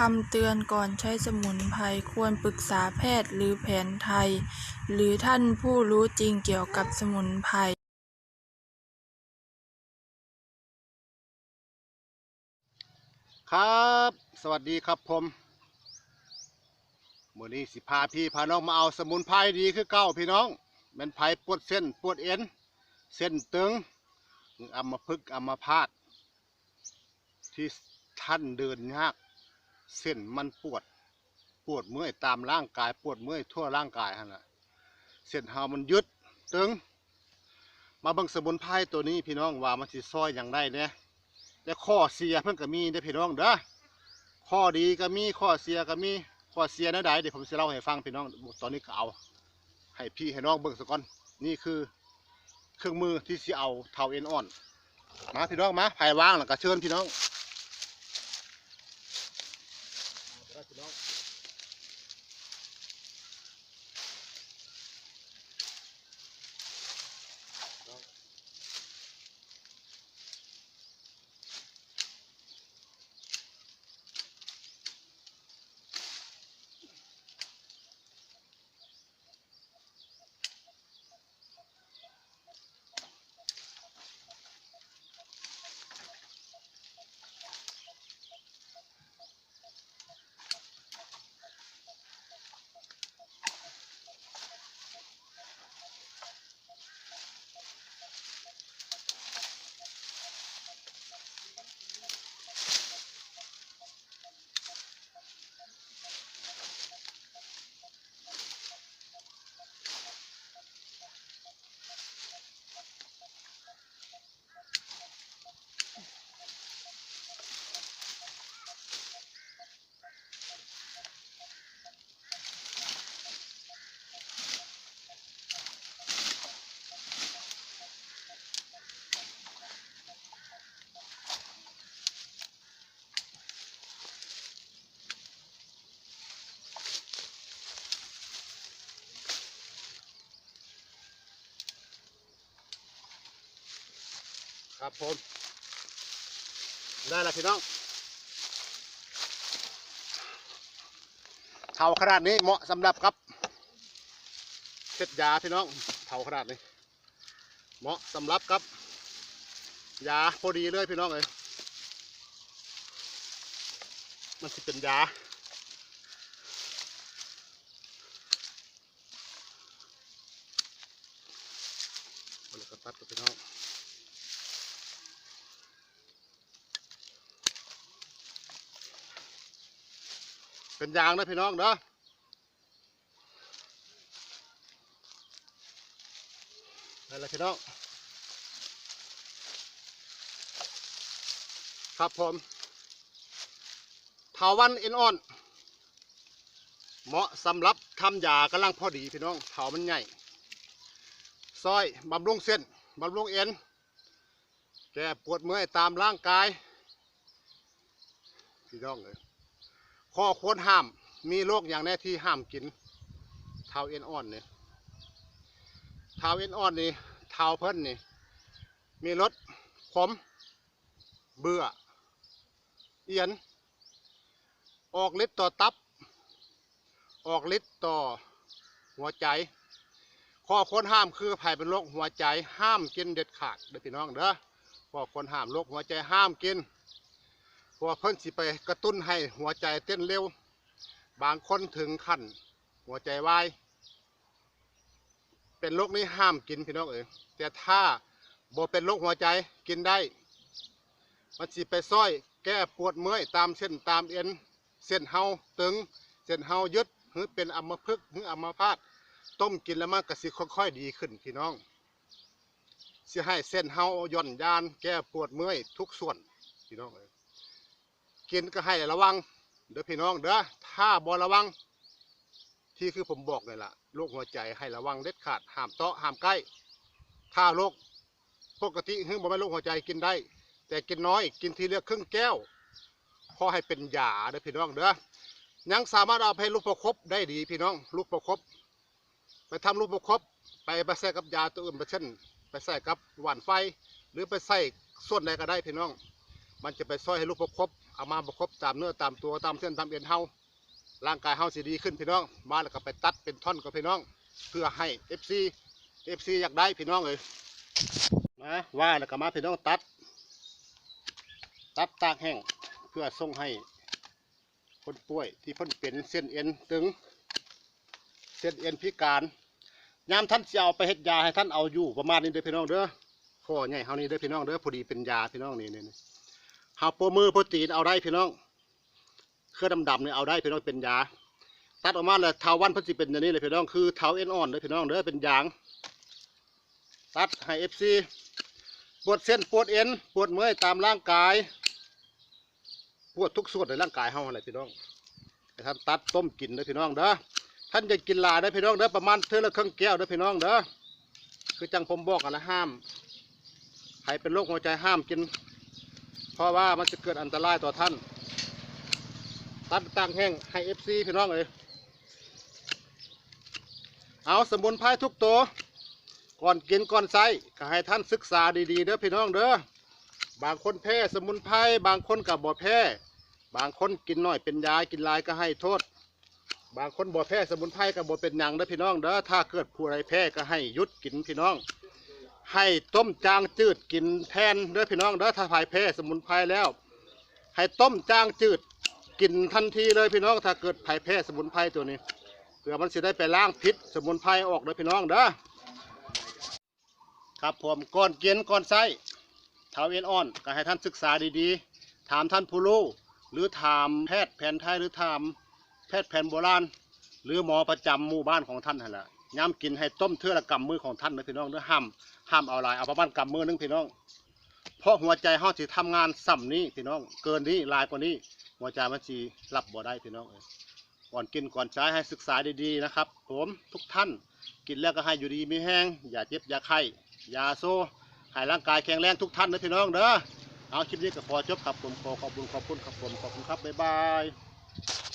คำเตือนก่อนใช้สมุนไพรควรปรึกษาแพทย์หรือแผนไทย หรือท่านผู้รู้จริงเกี่ยวกับสมุนไพรครับ สวัสดีครับผมมื่อนี้สิพาพี่พาน้องมาเอาสมุนไพรดีคือเก้าพี่น้องมันไผปวดเส้นปวดเอ็น เส้นตึงอัมพฤกษ์อัมพาตที่ท่านเดินยาก เส้นมันปวด ปวดเมื่อยตามร่างกาย ปวดเมื่อยทั่วร่างกายฮะนะเส้นเฮามันยึดตึง มาเบิ่งสมุนไพรตัวนี้พี่น้องว่ามันสิซอยอย่างไรเนี่ยและข้อเสียเพิ่นก็มีได้พี่น้องเด้อข้อดีก็มีข้อเสียก็มีข้อเสียนวใดเดี๋ยวผมจะเล่าให้ฟังพี่น้องตอนนี้ก็เอาให้พี่ให้น้องเบิ่งซะก่อนนี่คือเครื่องมือที่สิเอาเทาเอ็นอ่อน มาพี่น้องมาภายว่างแล้วก็เชิญพี่น้อง เอาเด้อพี่น้อง ครับผม ได้แล้วพี่น้องเท่าขนาดนี้เหมาะสำหรับครับเพ็ดยาพี่น้องเท่าขนาดนี้ เหมาะสำหรับครับ ยาพอดีเลยพี่น้องเลยมันสิเป็นยาแล้วก็ตัดกับพี่น้อง เป็นยางนะพี่น้องเด้อนั่นแหละพี่น้อง ครับผมเถาวันเอ็นอ่อน เหมาะสำหรับทำยากำลังพอดีพี่น้องเถามันใหญ่ซอยบำรุงเส้นบำรุงเอ็น แก้ปวดเมื่อยตามร่างกาย พี่น้องเลย ข้อควรห้าม มีโรคอย่างแน่ที่ห้ามกินเท้าเอ็นอ่อนเนี่ยเท้าเอ็นอ่อนนี่เท้าเพิ่นนี่ มีรสขม เบื่อ เอียน ออกฤทธิ์ต่อตับ ออกฤทธิ์ต่อหัวใจ ข้อควรห้ามคือภัยเป็นโรคหัวใจ ห้ามกินเด็ดขาดเด้อพี่น้องเด้อข้อควรห้ามโรคหัวใจห้ามกิน เพราะว่าเพิ่นสิไปกระตุ้นให้หัวใจเต้นเร็ว บางคนถึงขั้นหัวใจวาย เป็นโรคนี้ห้ามกินพี่น้องเอ๋ยแต่ถ้าบ่เป็นโรคหัวใจกินได้ มันสิไปซ้อยแก้ปวดเมื่อยตามเส้นตามเอ็น เส้นเฮาตึง เส้นเฮายึดหรือเป็นอัมพฤกษ์หรืออัมพาตต้มกินแล้วมันก็สิค่อยๆดีขึ้นพี่น้องสิให้เส้นเฮาย่อนยาน แก้ปวดเมื่อยทุกส่วนพี่น้องเอ๋ย กินก็ให้ระวัง เด้อพี่น้องเด้อถ้าบ่ระวัง ที่คือผมบอกเลยล่ะโรคหัวใจให้ระวังเด็ดขาดห้ามเตาะห้ามใกล้ถ้าโรคปกติคือบ่แม่นโรคหัวใจกินได้ แต่กินน้อย กินทีเดียวครึ่งแก้วพอให้เป็นยาเด้อพี่น้องเด้อยังสามารถเอาไปลูกประคบได้ดีพี่น้อง ลูกประคบไปทำลูกประคบไปไปใส่กับยาตัวอื่นไปเช่น ไปใส่กับหวานไฟ หรือไปใส่ส่วนใดก็ได้พี่น้อง มันจะไปซอยให้ลูกประครบ เอามาประคบตามเนื้อตามตัวตามเส้นตามเอ็นเฮาร่างกายเฮาสิดีขึ้นพี่น้อง มาแล้วก็ไปตัดเป็นท่อนกับพี่น้อง เพื่อให้ FC FC อยากได้พี่น้องเลยมาว่าแล้วก็มาพี่น้องตัด ตัดตากแห้งเพื่อส่งให้คนป่วยที่เพิ่นเป็นเส้นเอ็นตึง เส้นเอ็นพิการยามท่านจะเอาไปเฮ็ดยาให้ท่านเอาอยู่ประมาณนี้เด้อพี่น้องเด้อข้อใหญ่เฮานี่เด้อพี่น้องเด้อพอดีเป็นยาพี่น้องนี่นี่ นี่เฮาโปมือโปรตีนเอาได้พี่น้อง เครื่องดำๆเนี่ยเอาได้พี่น้องเป็นยา ตัดออกมาแล้วเท้าวันพิ่นสิเป็นอย่างนี้เลยพี่น้องคือเท้าเอ็นอ่อนเด้อพี่น้องเด้อเป็นยาง ตัดให้ FC ปวดเส้นปวดเอ็นปวดเมื่อยตามร่างกาย ปวดทุกส่วนในร่างกายเฮาอะไรพี่น้องท่านตัดต้มกินเด้อพี่น้องเด้อท่านจะกินลาได้พี่น้องเด้อประมาณเท่าละครึ่งแก้วเด้อพี่น้องเด้อคือจังผมบอกกันละห้ามใครเป็นโรคหัวใจห้ามกิน เพราะว่ามันจะเกิดอันตรายต่อท่าน ตัดตั้งแห้งให้เอฟซีพี่น้องเลยเอาสมุนไพรทุกตัว ก่อนกินก่อนใส่ก็ให้ท่านศึกษาดีๆเด้อพี่น้องเด้อบางคนแพ้สมุนไพรบางคนกับบ่แพ้บางคนกินน้อยเป็นยากินลายก็ให้โทษ บางคนบ่แพ้สมุนไพรก็บ่เป็นยังเด้อพี่น้องเด้อถ้าเกิดผู้ใดแพ้ก็ให้ยุดกินพี่น้อง ให้ต้มจางจืดกินแทนเด้อพี่น้องเด้อถ้าภายแพ้สมุนไพรแล้ว ให้ต้มจางจืดกินทันทีเลยพี่น้องถ้าเกิดภายแพ้สมุนไพรตัวนี้เพื่อมันสิได้ไปล้างพิษสมุนไพรออกเด้อพี่น้องเด้อครับผมก่อนเกินก่อนใส่เท้าเอ็นอ่อนก็ให้ท่านศึกษาดีๆ ถามท่านผู้รู้หรือถามแพทย์แผนไทยหรือถามแพทย์แผนโบราณ หรือหมอประจำหมู่บ้านของท่านนั่นแหละ ย้ำกินให้ต้มเทื่อละกำมือของท่านนะพี่น้องเด้อห้ามห้ามเอาลายเอาประมาณกำมือนึงพี่น้อง เพราะหัวใจเฮาสิทำงานส่ำนี้พี่น้อง เกินนี้ลายกว่านี้หัวใจมันสิรับบ่ได้พี่น้องก่อนกินก่อนใช้ให้ศึกษาดีๆนะครับ ผมทุกท่านกินแล้วก็ให้อยู่ดีมีแห้งอย่าเจ็บอย่าไข้อย่าโซ่ให้ร่างกายแข็งแรงทุกท่านนะพี่น้องเด้อเอาคลิปนี้ก็ขอจบครับผมขอขอบคุณขอบคุณครับผมขอบคุณครับบ๊ายบาย